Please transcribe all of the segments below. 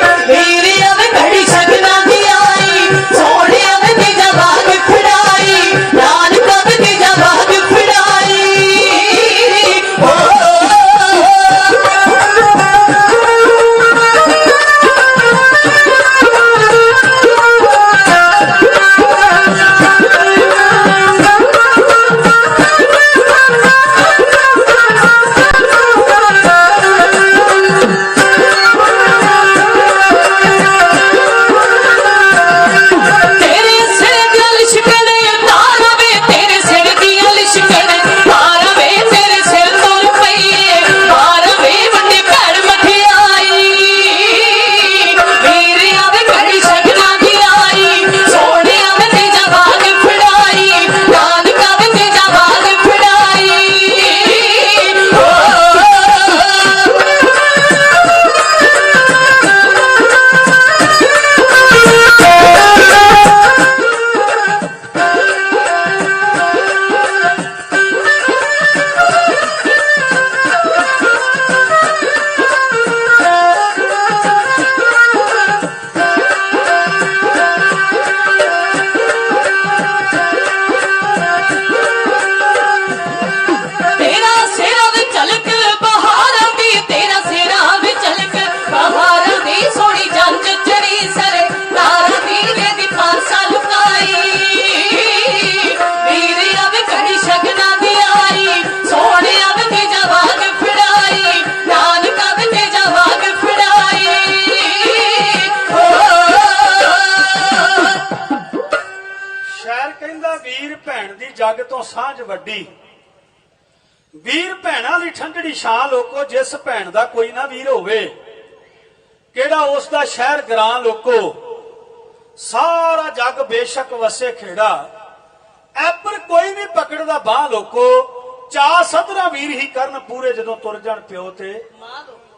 Happy. ਵੀਰ ਭੈਣ ਦੀ ਜੱਗ ਤੋਂ ਸਾਂਝ ਵੱਡੀ। ਵੀਰ ਭੈਣਾਂ ਲਈ ਠੰਡੜੀ ਛਾਂ ਲੋਕੋ ਜਿਸ ਭੈਣ ਦਾ ਕੋਈ ਨਾ ਵੀਰ ਹੋਵੇ। ਕਿਹੜਾ ਉਸ ਦਾ ਸ਼ਹਿਰ ਗਰਾਂ ਲੋਕੋ। ਸਾਰਾ ਜੱਗ ਬੇਸ਼ੱਕ ਵਸੇ ਖੇੜਾ। ਐਪਰ ਕੋਈ ਨਹੀਂ ਪਕੜਦਾ ਬਾਹ ਲੋਕੋ। ਚਾ ਸਦਰਾ ਵੀਰ ਹੀ ਕਰਨ ਪੂਰੇ ਜਦੋਂ ਤੁਰ ਜਾਣ ਪਿਓ ਤੇ।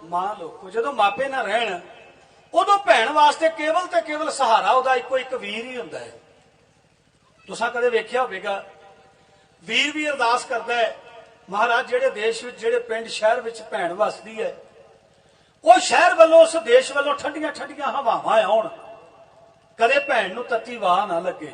ਮਾਂ ਲੋਕੋ ਜਦੋਂ ਮਾਪੇ ਨਾ ਰਹਿਣ ਉਦੋਂ ਭੈਣ ਵਾਸਤੇ ਕੇਵਲ ਤੇ ਕੇਵਲ ਸਹਾਰਾ ਉਹਦਾ ਇੱਕੋ ਇੱਕ ਵੀਰ ਹੀ ਹੁੰਦਾ ਹੈ। ਤੁਸੀਂ ਕਦੇ ਵੇਖਿਆ ਹੋਵੇਗਾ? ਵੀਰ ਵੀ ਅਰਦਾਸ ਕਰਦਾ ਹੈ, ਮਹਾਰਾਜ, ਜਿਹੜੇ ਦੇਸ਼ ਵਿੱਚ, ਜਿਹੜੇ ਪਿੰਡ, ਸ਼ਹਿਰ ਵਿੱਚ ਭੈਣ ਵਸਦੀ ਹੈ, ਉਹ ਸ਼ਹਿਰ ਵੱਲੋਂ, ਉਸ ਦੇਸ਼ ਵੱਲੋਂ ਠੰਡੀਆਂ ਠੰਡੀਆਂ ਹਵਾਵਾਂ ਆਉਣ। ਕਦੇ ਭੈਣ ਨੂੰ ਤੱਤੀ ਵਾਹ ਨਾ ਲੱਗੇ।